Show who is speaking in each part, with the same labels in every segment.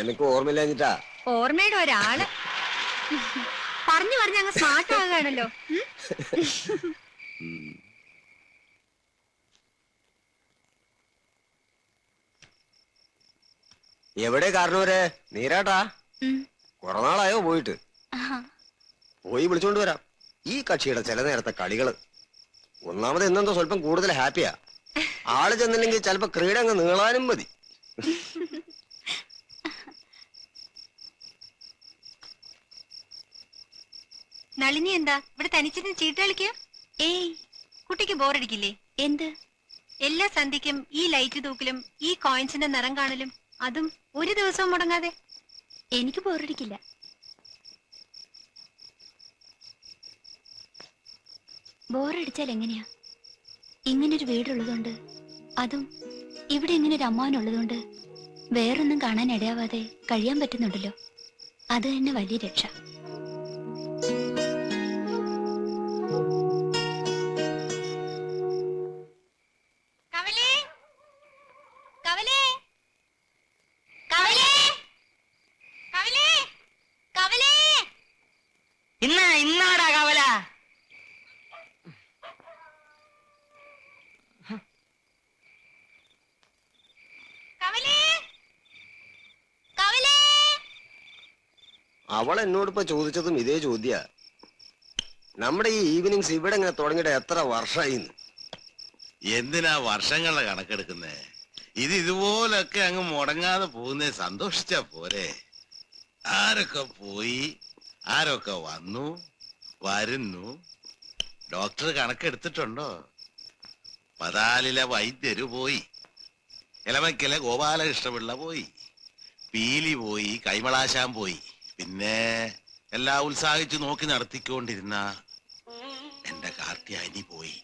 Speaker 1: എനിക്ക് ഓർമ്മയില്ലാഞ്ഞിട്ടാ
Speaker 2: ഓർമ്മയുടെ ഒരാൾ. പറഞ്ഞു പറഞ്ഞു അങ്ങ് സ്മാർട്ട് ആകാണല്ലോ.
Speaker 1: എവിടെ കാരണവരെ നീരാട്ടാ.
Speaker 2: ഉം.
Speaker 1: കുറെ നാളായോ പോയിട്ട് പോയി വിളിച്ചോണ്ട് വരാം. ഈ കക്ഷിയുടെ ചില നേരത്തെ കളികൾ. ഒന്നാമത് എന്നെന്തോ സ്വല്പം കൂടുതൽ ഹാപ്പിയാ ആൾ ചെന്നില്ലെങ്കിൽ ചിലപ്പോ ക്രീഡ അങ്ങ് നീളാനും മതി.
Speaker 2: നളിനി എന്താ? ഇവിടെ തനിച്ചിരുന്ന് ചീട്ട് കളിക്കുക ഏയ്. കുട്ടിക്ക് ബോറടിക്കില്ലേ? എന്ത്? എല്ലാ സന്ധ്യക്കും ഈ ലൈറ്റ് തൂക്കിലും ഈ കോയിൻസിന്റെ നിറം കാണലും അതും ഒരു ദിവസവും മുടങ്ങാതെ. എനിക്ക് ബോറടിക്കില്ല.
Speaker 3: ബോറടിച്ചാൽ എങ്ങനെയാ? ഇങ്ങനൊരു വീടുള്ളതുകൊണ്ട് അതും ഇവിടെ ഇങ്ങനെ ഒരു അമ്മാവനുള്ളതുകൊണ്ട് വേറൊന്നും കാണാൻ ഇടയാവാതെ കഴിയാൻ പറ്റുന്നുണ്ടല്ലോ. അത് തന്നെ വലിയ രക്ഷ.
Speaker 1: അവൾ എന്നോട് ഇപ്പൊ ചോദിച്ചതും ഇതേ ചോദ്യ. നമ്മുടെ ഈ ഈവനിങ്സ് ഇവിടെ ഇങ്ങനെ തുടങ്ങിയിട്ട് എത്ര വർഷമായി
Speaker 4: എന്തിനാ വർഷങ്ങളുടെ കണക്കെടുക്കുന്നേ? ഇത് ഇതുപോലൊക്കെ അങ്ങ് മുടങ്ങാതെ പോകുന്നേ സന്തോഷിച്ചാ പോരെ. ആരൊക്കെ പോയി ആരൊക്കെ വന്നു വരുന്നു? ഡോക്ടർ കണക്കെടുത്തിട്ടുണ്ടോ? പതാലിലെ വൈദ്യര് പോയി ഇലമക്കിലെ ഗോപാലകൃഷ്ണപിള്ള പോയി പീലി പോയി കൈമളാശാൻ പോയി. പിന്നെ എല്ലാ ഉത്സാഹിച്ചു നോക്കി നടത്തിക്കൊണ്ടിരുന്ന എന്റെ കാർത്തിയാനി പോയി.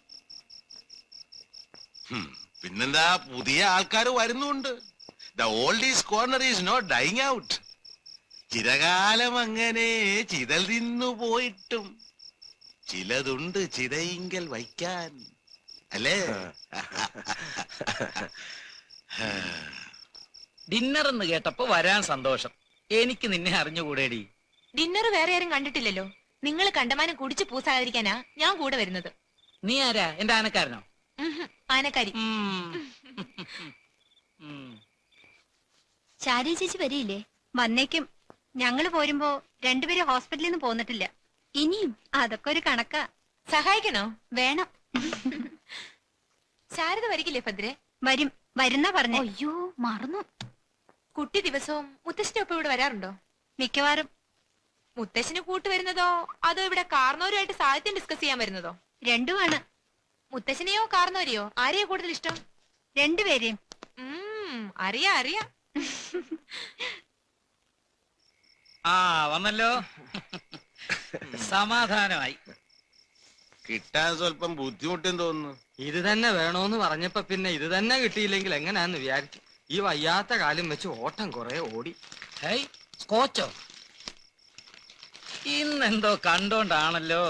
Speaker 4: പിന്നെന്താ പുതിയ ആൾക്കാർ വരുന്നുണ്ട്. The old is corner is not dying out ചിരകാലം അങ്ങനെ ചിതൽ തിന്നു പോയിട്ടും ചിലതുണ്ട് ചിതയിങ്കൽ വയ്ക്കാൻ. അല്ലേ?
Speaker 5: ഡിന്നർ എന്ന് കേട്ടപ്പോ വരാൻ സന്തോഷം. എനിക്ക് നിന്നെ അറിഞ്ഞുകൂടേടി.
Speaker 6: ഡിന്നർ വേറെ ആരും കണ്ടിട്ടില്ലല്ലോ. നിങ്ങൾ കണ്ടമാനം കുടിച്ചു പൂസാതിരിക്കാനാ ഞാൻ കൂടെ വരുന്നത്.
Speaker 5: നീ ആരാ? എന്റെ ആനക്കാരനോ?
Speaker 6: ഉഹും, ആനക്കാരി.
Speaker 3: ശാരി ചേച്ചി വരിയില്ലേ
Speaker 2: വന്നേക്കും. ഞങ്ങൾ പോരുമ്പോ രണ്ടുപേരും ഹോസ്പിറ്റലിൽ നിന്ന് പോന്നിട്ടില്ല.
Speaker 3: ഇനിയും
Speaker 2: അതൊക്കെ ഒരു കണക്കാ.
Speaker 6: സഹായിക്കണോ?
Speaker 3: വേണം.
Speaker 6: ശാരദ വരികില്ലേ ഭദ്രെ?
Speaker 2: വരും. വരുന്ന പറഞ്ഞു.
Speaker 3: അയ്യോ മറന്നു.
Speaker 6: കുട്ടി ദിവസവും മുത്തശ്ശിന്റെ ഒപ്പം ഇവിടെ വരാറുണ്ടോ?
Speaker 2: മിക്കവാറും.
Speaker 6: മുത്തശ്ശിന് കൂട്ട് വരുന്നതോ അതോ ഇവിടെ കാർന്നോരുമായിട്ട് സാഹിത്യം ഡിസ്കസ് ചെയ്യാൻ വരുന്നതോ?
Speaker 2: രണ്ടുമാണ്.
Speaker 6: മുത്തശ്ശനെയോ കാർന്നോരെയോ? ആരെയോ കൂടുതൽ ഇഷ്ടം?
Speaker 2: രണ്ടുപേരെയും.
Speaker 6: അറിയാ അറിയാ.
Speaker 5: ആ വന്നല്ലോ. സമാധാനമായി.
Speaker 4: കിട്ടാൻ സ്വല്പം ബുദ്ധിമുട്ടും തോന്നുന്നു.
Speaker 7: ഇത് തന്നെ വേണോന്ന് പറഞ്ഞപ്പോ പിന്നെ ഇത് തന്നെ കിട്ടിയില്ലെങ്കിൽ എങ്ങനെയാന്ന് വിചാരിച്ചു ഈ വയ്യാത്ത കാലം വെച്ച് ഓട്ടം കുറെ ഓടി.
Speaker 5: ഹേയ് സ്കോച്ചോ? ഇന്നെന്തോ കണ്ടോണ്ടാണല്ലോ.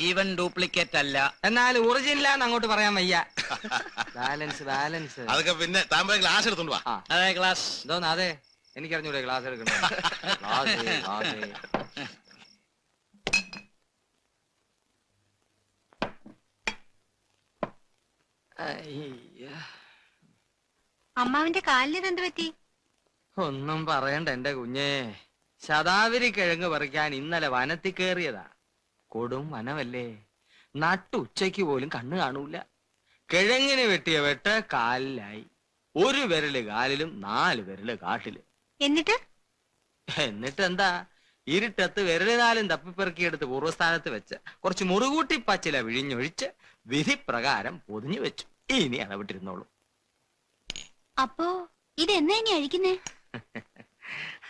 Speaker 5: ഇവൻ ഡ്യൂപ്ലിക്കേറ്റ് അല്ല.
Speaker 7: എന്നാൽ ഒറിജിനലാന്ന് അങ്ങോട്ട് പറയാൻ വയ്യ. Balance balance.
Speaker 4: അതൊക്കെ പിന്നെ താൻ പോയി ഗ്ലാസ് എടുത്തോണ്ട് വാ.
Speaker 7: ആ.
Speaker 5: അതെ ക്ലാസ്
Speaker 7: എന്തോന്ന് അതെ എനിക്കറിഞ്ഞൂടെ ക്ലാസ് എടുക്കണ്ട ക്ലാസ് ക്ലാസ് അയ്യ.
Speaker 2: അമ്മാവിന്റെ കാലിന് എന്ത് പറ്റി?
Speaker 7: ഒന്നും പറയണ്ട എന്റെ കുഞ്ഞേ. ശതാവരി കിഴങ്ങ് പറിക്കാൻ ഇന്നലെ വനത്തിൽ കയറിയതാ കൊടും വനമല്ലേ. നട്ടു ഉച്ചയ്ക്ക് പോലും കണ്ണു കാണൂല. കിഴങ്ങിന് വെട്ടിയ വെട്ട് കാലിലായി. ഒരു വിരൽ കാലിലും നാല് വിരൽ കാട്ടിൽ.
Speaker 2: എന്നിട്ട്?
Speaker 7: എന്നിട്ട് എന്താ ഇരുട്ടത്ത് വിരലിനാലും തപ്പിപ്പെറുക്കിയെടുത്ത് പൂർവസ്ഥാനത്ത് വെച്ച് കുറച്ച് മുറുകൂട്ടി പച്ചില വിഴിഞ്ഞൊഴിച്ച് വിധിപ്രകാരം പൊതിഞ്ഞു വെച്ചു. ഇനി അളവിട്ടിരുന്നോളൂ
Speaker 3: അപ്പോ ഇത് എന്നാ ഇനി അഴിക്കുന്നേ?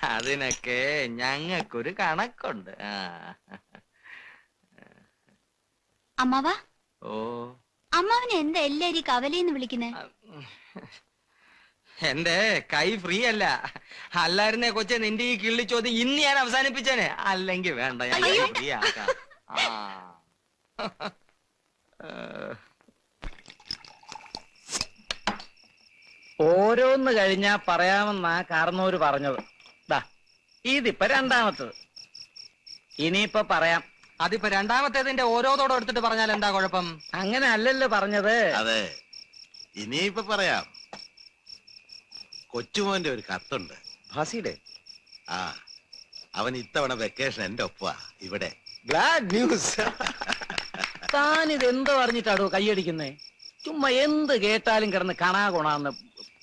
Speaker 7: അതിനൊക്കെ ഞങ്ങൾക്കൊരു കണക്കുണ്ട്. ആ.
Speaker 3: അമ്മാവ?
Speaker 7: ഓ.
Speaker 3: അമ്മാവനെ എന്താ എല്ലാരും കവലയെന്ന് വിളിക്കുന്നേ?
Speaker 7: എന്റെ കൈ ഫ്രീ അല്ല. അല്ലായിരുന്നേ കൊച്ചെ നിന്റെ ഈ കിള്ളി ചോദ്യം ഇന്ന് ഞാൻ അവസാനിപ്പിച്ചേനെ. അല്ലെങ്കിൽ വേണ്ട ഞാൻ ഫ്രീ ആക്കാം ആ.
Speaker 5: ഓരോന്ന് കഴിഞ്ഞാ പറയാമെന്നാ കാർന്നോര് പറഞ്ഞത്. ദാ ഇതിപ്പോ രണ്ടാമത്തത്. ഇനിയിപ്പോ പറയാം.
Speaker 7: അതിപ്പോ രണ്ടാമത്തേതിന്റെ ഓരോതോടെ എടുത്തിട്ട് പറഞ്ഞാൽ എന്താ കുഴപ്പം?
Speaker 5: അങ്ങനെ അല്ലല്ലോ പറഞ്ഞത്.
Speaker 4: അതെ ഇനിയിപ്പോ പറയാം. കൊച്ചുമോന്റെ ഒരു കത്തുണ്ട്.
Speaker 1: ഭാസിയുടെ?
Speaker 4: ആ അവൻ ഇത്തവണ വെക്കേഷൻ എന്റെ ഒപ്പാ ഇവിടെ.
Speaker 1: ഗ്ലാഡ് ന്യൂസ്
Speaker 5: താൻ ഇത് എന്തോ അറിഞ്ഞിട്ടാടോ കൈയടിക്കുന്നേ? ചുമ്മാ എന്ത് കേട്ടാലും കിടന്ന് കണാ കൊണാന്ന്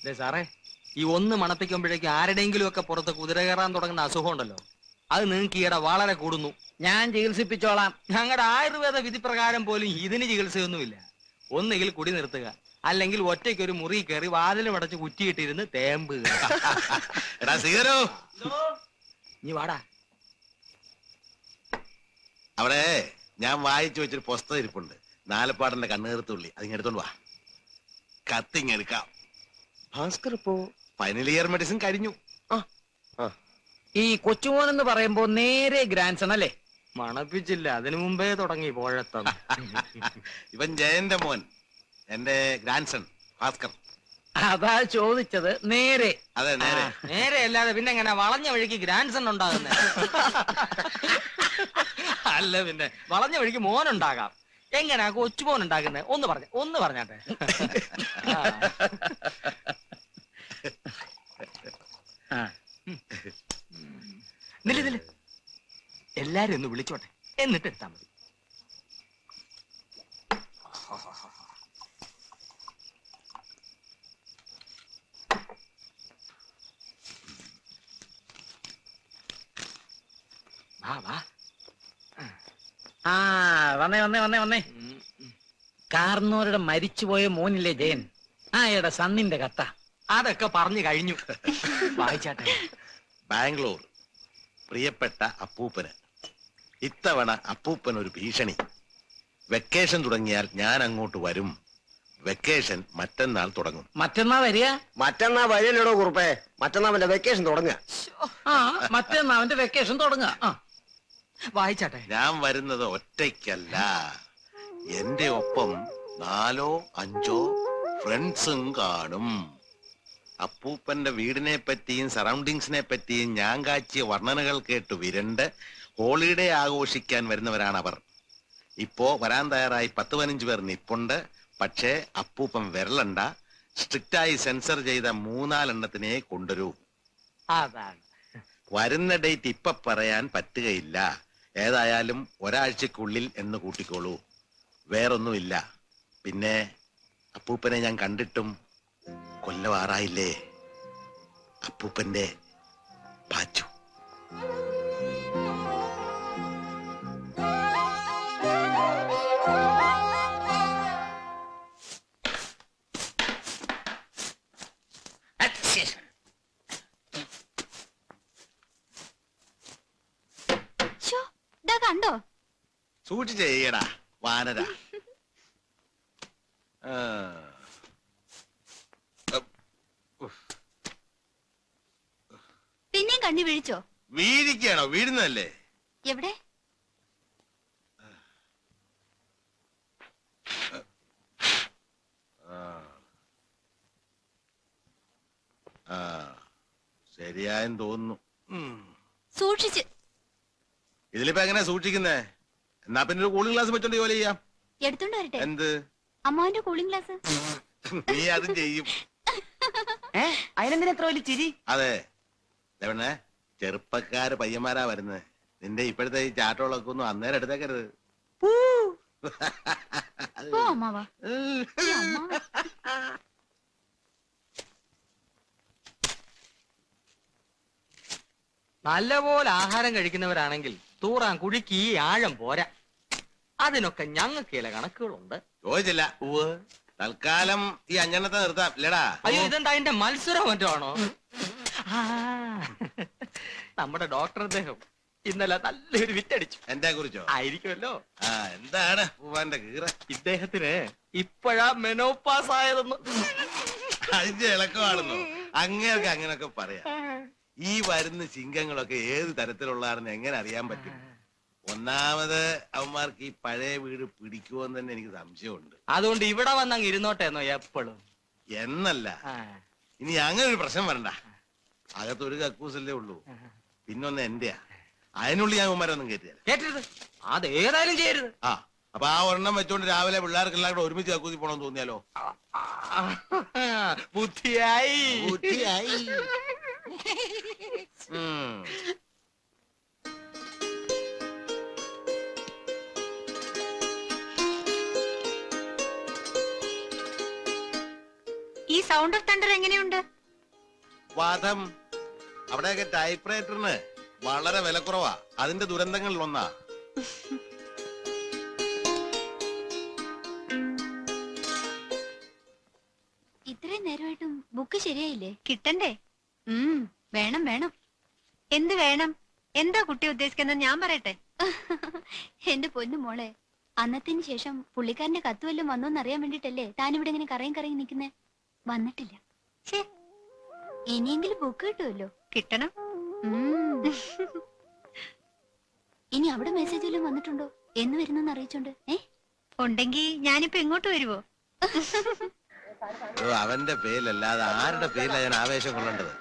Speaker 7: ദേ സാറേ ഈ ഒന്ന് മണപ്പിക്കുമ്പോഴേക്കും ആരുടെയെങ്കിലും ഒക്കെ പുറത്ത് കുതിര കയറാൻ തുടങ്ങുന്ന അസുഖം ഉണ്ടല്ലോ അത് നിങ്ങൾക്ക് ഈയിടെ വളരെ കൂടുന്നു.
Speaker 5: ഞാൻ ചികിത്സിപ്പിച്ചോളാം.
Speaker 7: ഞങ്ങളുടെ ആയുർവേദ വിധി പ്രകാരം പോലും ഇതിന് ചികിത്സയൊന്നുമില്ല. ഒന്നുകിൽ കുടി നിർത്തുക അല്ലെങ്കിൽ ഒറ്റയ്ക്ക് ഒരു മുറി കയറി വാതിലും അടച്ച് കുറ്റിയിട്ടിരുന്ന്
Speaker 4: തേമ്പ്
Speaker 7: നീ വാടാ.
Speaker 4: അവിടെ ഞാൻ വായിച്ചു വെച്ചൊരു പുസ്തകം ഇരിപ്പുണ്ട്. നാലപ്പാടന്റെ കണ്ണുകീർത്തുള്ളി അതിങ്ങെടുത്തോണ്ട് വാ. കത്തിങ്ങെടുക്കാം
Speaker 1: ഭാസ്കർ ഇപ്പോ
Speaker 4: ഫൈനൽ ഇയർ മെഡിസിൻ കഴിഞ്ഞു.
Speaker 5: ഈ കൊച്ചുമോൻ എന്ന് പറയുമ്പോ നേരെ ഗ്രാൻസൺ അല്ലേ?
Speaker 7: മണപ്പിച്ചില്ല. അതിനു മുമ്പേ തുടങ്ങി പോഴത്തം.
Speaker 4: ഇവൻ ജയന്റെ മോൻ. എന്റെ ഗ്രാൻസൺ സൺ ഭാസ്കർ.
Speaker 5: അതാ ചോദിച്ചത്. നേരെ.
Speaker 4: അതെ നേരെ.
Speaker 7: നേരെ അല്ലാതെ പിന്നെ എങ്ങനെ വളഞ്ഞ വഴിക്ക് ഗ്രാൻസൺ സൺ ഉണ്ടാകുന്നേ? അല്ല പിന്നെ വളഞ്ഞ വഴിക്ക് മോനുണ്ടാകാം. എങ്ങനെയാ എങ്ങനാ കൊച്ചുമോൻ ഉണ്ടാക്കുന്നത് ഒന്ന് പറഞ്ഞ ഒന്ന് പറഞ്ഞാട്ടെ. നില്ല് നില്ല്. എല്ലാരും ഒന്ന് വിളിച്ചോട്ടെ. എന്നിട്ട് എടുത്താ മതി. വാ വാ.
Speaker 5: ആ വന്നേ വന്നേ വന്നേ വന്നേ. കാർന്നോരുടെ മരിച്ചുപോയ മോനില്ലേ ജയൻ? ആ എടാ സന്നിന്റെ കത്ത.
Speaker 7: അതൊക്കെ പറഞ്ഞു കഴിഞ്ഞു. വായിച്ചാട്ടെ.
Speaker 4: ബാംഗ്ലൂർ. പ്രിയപ്പെട്ട അപ്പൂപ്പന്. ഇത്തവണ അപ്പൂപ്പൻ ഒരു ഭീഷണി. വെക്കേഷൻ തുടങ്ങിയാൽ ഞാൻ അങ്ങോട്ട് വരും. വെക്കേഷൻ മറ്റന്നാൾ തുടങ്ങും.
Speaker 5: മറ്റന്നാ വരിക?
Speaker 1: മറ്റന്നാ വരില്ലടോ കുറുപ്പേ? മറ്റന്നാ അവന്റെ വെക്കേഷൻ തുടങ്ങുക.
Speaker 5: ആ മറ്റന്നാ അവന്റെ വെക്കേഷൻ തുടങ്ങുക. ആ.
Speaker 7: വായിച്ചാട്ടെ.
Speaker 4: ഞാൻ വരുന്നത് ഒറ്റയ്ക്കല്ല. എന്റെ ഒപ്പം നാലോ അഞ്ചോ ഫ്രണ്ട്സും കാണും. അപ്പൂപ്പന്റെ വീടിനെ പറ്റിയും സറൗണ്ടിങ്സിനെ പറ്റിയും ഞാൻ കാച്ചിയ വർണനകൾ കേട്ട് വിരണ്ട് ഹോളിഡേ ആഘോഷിക്കാൻ വരുന്നവരാണ് അവർ ഇപ്പോ വരാൻ തയ്യാറായി പത്ത് പതിനഞ്ച് പേർ നിപ്പുണ്ട്. പക്ഷേ അപ്പൂപ്പൻ വരലണ്ട. സ്ട്രിക്റ്റായി സെൻസർ ചെയ്ത മൂന്നാലെണ്ണത്തിനെ കൊണ്ടുവരൂ.
Speaker 7: അതാണ്.
Speaker 4: വരുന്ന ഡേറ്റ് ഇപ്പൊ പറയാൻ പറ്റുകയില്ല. ഏതായാലും ഒരാഴ്ചക്കുള്ളിൽ എന്ന് കൂട്ടിക്കോളൂ. വേറൊന്നുമില്ല. പിന്നെ അപ്പൂപ്പനെ ഞാൻ കണ്ടിട്ടും കൊല്ലവാറായില്ലേ? അപ്പൂപ്പന്റെ പാച്ചു.
Speaker 3: കണ്ടോ?
Speaker 4: സൂക്ഷിച്ച് ചെയ്യടാ വാനര.
Speaker 3: പിന്നെയും കണ്ണി വീഴിച്ചോ?
Speaker 4: വീഴിക്കാണോ വീഴുന്നല്ലേ
Speaker 3: എവിടെ?
Speaker 4: ശരിയായെന്ന് തോന്നുന്നു.
Speaker 3: സൂക്ഷിച്ച്
Speaker 4: ഇതിലിപ്പോ എങ്ങനെ സൂക്ഷിക്കുന്നേ? എന്നാ പിന്നെ ഒരു കൂളിംഗ് ഗ്ലാസ് വെച്ചോണ്ട് ജോലി ചെയ്യാം.
Speaker 3: എടുത്തോണ്ട് വരട്ടെ.
Speaker 4: എന്ത്?
Speaker 3: അമ്മാവിന്റെ കൂളിംഗ് ഗ്ലാസ്
Speaker 4: നീ അത് ചെയ്യും.
Speaker 5: ഏ? അതിനെന്തിനാ എത്ര വലിയ ചിരി?
Speaker 4: അതെ. എവിടെ ചെറുപ്പക്കാര് പയ്യന്മാരാ വരുന്നത് നിന്റെ ഇപ്പോഴത്തെ ഈ ചാട്ടോളൊക്കെ ഒന്നും അന്നേരം എടുത്തേക്കരുത്.
Speaker 3: പോ. അമ്മാവാ. ഈ.
Speaker 7: നല്ലപോലെ ആഹാരം കഴിക്കുന്നവരാണെങ്കിൽ തൂറാൻ കുഴിക്ക് ഈ ആഴം പോരാ. അതിനൊക്കെ ഞങ്ങൾക്ക് ചില കണക്കുകളുണ്ട്.
Speaker 4: ചോദിച്ചില്ല. തൽക്കാലം ഈ അഞ്ചെണ്ണത്തെ നിർത്താം. ഇല്ലടാ.
Speaker 7: അയ്യോ ഇതെന്താ അതിന്റെ മത്സരം മറ്റോ ആണോ നമ്മുടെ ഡോക്ടർ അദ്ദേഹം ഇന്നലെ നല്ലൊരു വിറ്റടിച്ചു
Speaker 4: എന്റെ കുറിച്ചോ?
Speaker 7: ആയിരിക്കുമല്ലോ.
Speaker 4: ആ എന്താണ് പൂവാന്റെ കീറ?
Speaker 7: ഇദ്ദേഹത്തിന് ഇപ്പോഴാ മെനോപാസ് ആയതെന്ന്.
Speaker 4: അതിന്റെ ഇളക്കമാണെന്നോ? അങ്ങനെയൊക്കെ അങ്ങനെയൊക്കെ പറയാം. ഈ വരുന്ന ചിങ്കങ്ങളൊക്കെ ഏത് തരത്തിലുള്ളതാണെന്ന് എങ്ങനെ അറിയാൻ പറ്റും? ഒന്നാമത് അവന്മാർക്ക് ഈ പഴയ വീട് പിടിക്കുമെന്ന് തന്നെ എനിക്ക് സംശയമുണ്ട്.
Speaker 7: അതുകൊണ്ട് ഇവിടെ വന്നങ്ങ് ഇരുന്നോട്ടേന്നോ എപ്പോഴും?
Speaker 4: എന്നല്ല. ഇനി അങ്ങനെ ഒരു പ്രശ്നം വരണ്ട. അകത്തൊരു കക്കൂസല്ലേ ഉള്ളൂ. പിന്നൊന്ന് എന്റെയാ. അതിനുള്ളിൽ ഞാൻ ഉമ്മരൊന്നും കേട്ടില്ല
Speaker 7: കേട്ടരുത് അത് ഏതായാലും ചെയ്യരുത്.
Speaker 4: ആ. അപ്പൊ ആ ഒരെണ്ണം വെച്ചോണ്ട് രാവിലെ പിള്ളേർക്കെല്ലാം കൂടെ ഒരുമിച്ച് കക്കൂസി പോണോന്ന് തോന്നിയാലോ?
Speaker 7: ബുദ്ധിയായി.
Speaker 4: ബുദ്ധിയായി.
Speaker 2: ഈ സൗണ്ട് ഓഫ് തണ്ടർ എങ്ങനെയുണ്ട്?
Speaker 4: വാദം അവിടെയൊക്കെ ടൈപ്പ് വളരെ വിലക്കുറവാ. അതിന്റെ ദുരന്തങ്ങളിൽ ഒന്നാ
Speaker 3: ഇത്രയും നേരമായിട്ടും ബുക്ക് ശരിയായില്ലേ?
Speaker 2: കിട്ടണ്ടേ?
Speaker 3: വേണം വേണം.
Speaker 2: എന്ത് വേണം? എന്താ കുട്ടി ഉദ്ദേശിക്കുന്നത്? ഞാൻ പറയട്ടെ.
Speaker 3: എന്റെ പൊന്നു മോളെ അന്നത്തിന് ശേഷം പുള്ളിക്കാരന്റെ കത്ത് വല്ലതും വന്നോന്ന് അറിയാൻ വേണ്ടിട്ടല്ലേ താനിവിടെ ഇവിടെ ഇങ്ങനെ കറയും കറയും നിൽക്കുന്നേ വന്നിട്ടില്ല.
Speaker 2: ഛേ,
Speaker 3: ഇനിയെങ്കിലും ബുക്ക് കിട്ടുമല്ലോ
Speaker 2: കിട്ടണം.
Speaker 3: ഇനി അവിടെ മെസ്സേജ് വല്ലതും വന്നിട്ടുണ്ടോ? എന്ന് വരുന്നെന്ന് അറിയിച്ചോണ്ട്. ഏ?
Speaker 2: ഉണ്ടെങ്കി ഞാനിപ്പോ ഇങ്ങോട്ട് വരുവോ?
Speaker 4: ഓ, അവന്റെ പേരിലല്ലാതെ ആരുടെ പേരിലാണ് ഞാൻ ആവേശം കൊള്ളേണ്ടത്?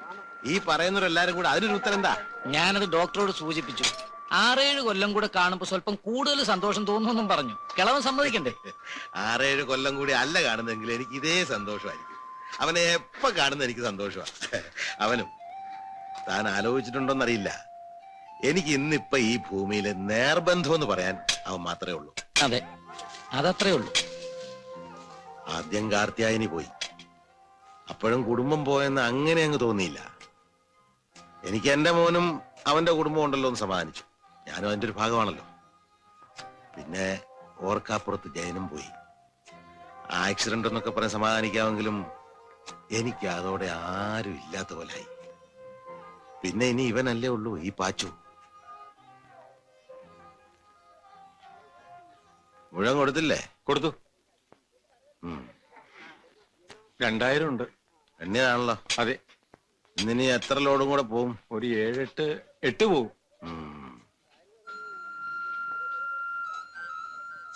Speaker 4: ഈ പറയുന്നവരെല്ലാരും കൂടെ അതിനൊരു ഉത്തരം എന്താ
Speaker 5: ഞാനത് ഡോക്ടറോട് സൂചിപ്പിച്ചു. ആറേഴ് കൊല്ലം കൂടെ കാണുമ്പോ സ്വല്പം കൂടുതൽ സന്തോഷം തോന്നുന്നു പറഞ്ഞു. കിളവൻ സമ്മതിക്കണ്ടേ?
Speaker 4: ആറേഴ് കൊല്ലം കൂടി അല്ല കാണുന്നെങ്കിൽ എനിക്ക് ഇതേ സന്തോഷമായിരിക്കും. അവനെ എപ്പോ കാണുന്ന എനിക്ക് സന്തോഷമാണ് അവനും താൻ ആലോചിച്ചിട്ടുണ്ടോന്നറിയില്ല. എനിക്ക് ഇന്നിപ്പോ ഈ ഭൂമിയിലെ നേർബന്ധം എന്ന് പറയാൻ അവൻ മാത്രമേ ഉള്ളൂ.
Speaker 5: അതെ അതത്രേ ഉള്ളൂ.
Speaker 4: ആദ്യം കാർത്തിയായനി പോയി. അപ്പോഴും കുടുംബം പോയെന്ന് അങ്ങനെ അങ്ങ് തോന്നിയില്ല. എനിക്ക് എന്റെ മോനും അവന്റെ കുടുംബം ഉണ്ടല്ലോ എന്ന് സമാധാനിച്ചു ഞാനും അതിന്റെ ഒരു ഭാഗമാണല്ലോ. പിന്നെ ഓർക്കാപ്പുറത്ത് ജയനും പോയി. ആക്സിഡന്റ് എന്നൊക്കെ പറഞ്ഞ് സമാധാനിക്കാമെങ്കിലും എനിക്ക് അതോടെ ആരും ഇല്ലാത്ത പോലായി. പിന്നെ ഇനി ഇവനല്ലേ ഉള്ളൂ ഈ പാച്ചു. മുഴുവൻ കൊടുത്തില്ലേ?
Speaker 8: കൊടുത്തു. രണ്ടായിരം ഉണ്ട്.
Speaker 4: എണ്ണയാണല്ലോ
Speaker 8: അതെ.
Speaker 4: ഇന്നിനി എത്ര ലോഡും കൂടെ പോവും?
Speaker 8: ഒരു ഏഴെട്ട് എട്ട് പോവും.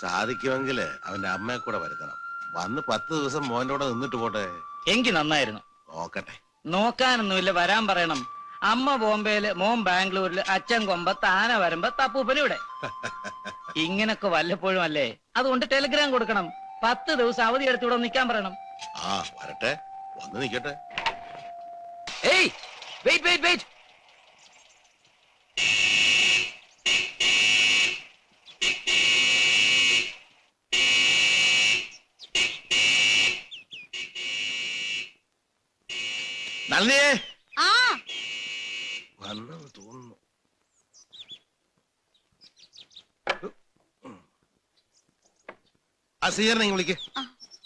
Speaker 4: സാധിക്കുമെങ്കിൽ അവന്റെ അമ്മയെ കൂടെ വരുത്തണം. വന്ന് പത്ത് ദിവസം മോന്റെ കൂടെ നിന്നിട്ട് പോട്ടെ.
Speaker 5: എങ്കി നന്നായിരുന്നു.
Speaker 4: നോക്കട്ടെ.
Speaker 5: നോക്കാനൊന്നുമില്ല വരാൻ പറയണം. അമ്മ ബോംബെയിൽ മോൻ ബാംഗ്ലൂരിൽ അച്ഛൻ കൊമ്പ താന വരുമ്പോ തപ്പൂപ്പന ഇവിടെ. ഇങ്ങനൊക്കെ വല്ലപ്പോഴും അല്ലേ? അതുകൊണ്ട് ടെലിഗ്രാം കൊടുക്കണം. പത്ത് ദിവസം അവധി എടുത്ത് ഇവിടെ നിൽക്കാൻ പറയണം.
Speaker 4: ആ വരട്ടെ. വന്ന് നിക്കട്ടെ.
Speaker 7: ഏയ് വെയിറ്റ് വെയിറ്റ് വെയിറ്റ്
Speaker 4: നന്ദിയേ
Speaker 3: ആ.
Speaker 4: വന്നെന്ന് തോന്നുന്നു. ആ സ്വീകരണം വിളിക്ക്.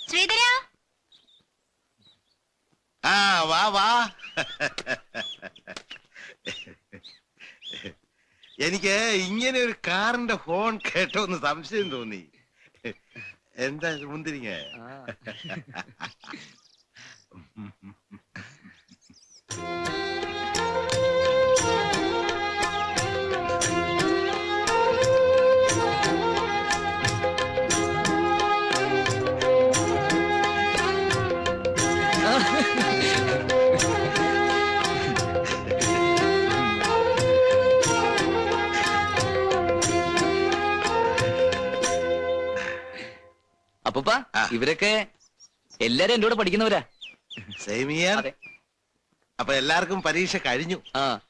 Speaker 2: ശ്രീധര?
Speaker 4: ആ വാ വാ. എനിക്ക് ഇങ്ങനെ ഒരു കാറിന്റെ ഹോൺ കേട്ടോ എന്ന് സംശയം തോന്നി. എന്താ മുന്തിരിങ്ങ
Speaker 7: ഇവരൊക്കെ എല്ലാരും എന്റെ കൂടെ പഠിക്കുന്നവരാ.
Speaker 4: സെയിം ഇയർ
Speaker 7: അതെ.
Speaker 4: അപ്പൊ എല്ലാവർക്കും പരീക്ഷ കഴിഞ്ഞു.
Speaker 7: ആ.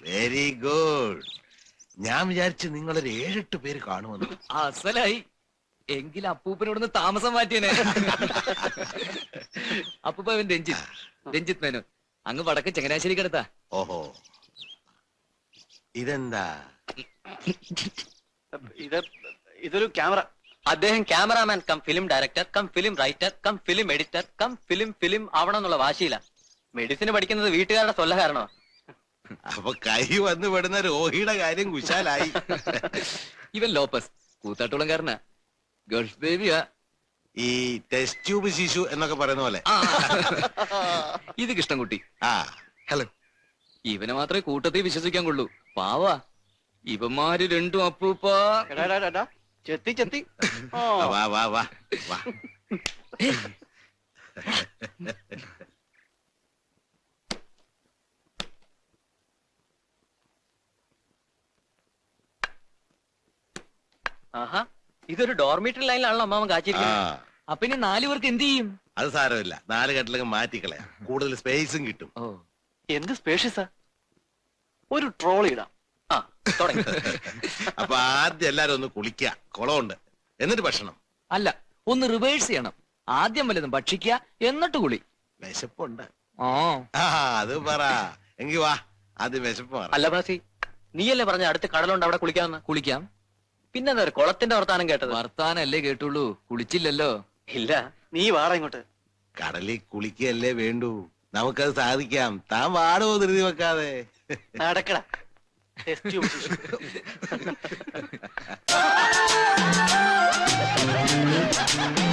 Speaker 4: വെരി ഗുഡ് ഞാൻ വിചാരിച്ചു നിങ്ങളൊരു ഏഴെട്ട് പേര് കാണുമെന്ന്.
Speaker 7: അസലായി. എങ്കിൽ അപ്പൂപ്പനോടൊന്ന് താമസം മാറ്റിയനെ. അപ്പൂപ്പ അവൻ രഞ്ജിത്ത്. രഞ്ജിത്ത് മേനോൻ അങ്ങ് വടക്ക് ചങ്ങനാശ്ശേരി കിടത്താ.
Speaker 4: ഓഹോ. ഇതെന്താ?
Speaker 8: ഇത് ഇതൊരു ക്യാമറ.
Speaker 9: അദ്ദേഹം cameraman cum film director cum film writer cum film editor cum film film ആവണം എന്നുള്ള വാശിയില്ല മെഡിസിന് പഠിക്കുന്നത് വീട്ടുകാരുടെ സ്വല്ല കാരണോ?
Speaker 4: അപ്പൊ കൈ വന്നു പെടുന്ന രോഹിയുടെ കാര്യം കുശാലായി.
Speaker 7: ഇവൻ ലോപ്പസ് കൂത്താട്ടുളംകാരനാ ഗൾഫ് ബേബിയാ.
Speaker 4: ഈ ടെസ്റ്റ് ട്യൂബ് ശിശു എന്നൊക്കെ പറയുന്ന പോലെ.
Speaker 7: ആ. ഇത് കൃഷ്ണൻകുട്ടി.
Speaker 4: ആ. ഹലോ.
Speaker 7: ഇവനെ മാത്രമേ കൂട്ടത്തിൽ വിശ്വസിക്കാൻ കൊള്ളൂ. പാവാ. ഇവന്മാര് രണ്ടും അപ്പൂപ്പ.
Speaker 8: ചെത്തി ചെത്തി ഓ
Speaker 4: വാ വാ വാ വാ ആഹാ.
Speaker 9: ഇതൊരു ഡോർമിറ്ററി ലൈനിലാണല്ലോ അമ്മാവൻ
Speaker 4: ആ.
Speaker 9: കാച്ചിരിക്കുന്നത്
Speaker 10: അപ്പൊ ഇനി നാലു പേർക്ക് എന്ത് ചെയ്യും?
Speaker 4: അത് സാരമില്ല. നാല് കെട്ടിലൊക്കെ മാറ്റിക്കളയാം. കൂടുതൽ സ്പേസും കിട്ടും.
Speaker 8: എന്ത് സ്പേഷ്യസാ? ഒരു ട്രോൾ ഇടാം.
Speaker 4: അപ്പൊ ആദ്യം എല്ലാരും ഒന്ന് കുളിക്കുക. കുളമുണ്ട്. എന്നിട്ട് ഭക്ഷണം.
Speaker 10: അല്ല ഒന്ന് റിവേഴ്സ് ചെയ്യണം. ആദ്യം വല്ലതും ഭക്ഷിക്കുക എന്നിട്ട് കുളി.
Speaker 4: വിശപ്പുണ്ട്.
Speaker 10: ഓ
Speaker 4: ആ അത് പറ. എങ്കി വാ. ആദ്യം വിശപ്പ്
Speaker 9: അല്ല ബാസി നീയല്ലേ പറഞ്ഞ അടുത്ത് കടലുണ്ട് അവിടെ കുളിക്കാന്ന്
Speaker 10: കുളിക്കാം.
Speaker 9: പിന്നെന്താ ഒരു കുളത്തിന്റെ വർത്താനം കേട്ടത്?
Speaker 10: വർത്താനല്ലേ കേട്ടുള്ളൂ. കുളിച്ചില്ലല്ലോ.
Speaker 9: ഇല്ല
Speaker 8: നീ വാറ ഇങ്ങോട്ട്.
Speaker 4: കടലിൽ കുളിക്കുകയല്ലേ വേണ്ടൂ. നമുക്കത് സാധിക്കാം. താൻ വാടോ ധൃതി വെക്കാതെ.
Speaker 8: നടക്കടാ. ടെസ്റ്റ് ട്യൂബ് ശിശു.
Speaker 4: ആ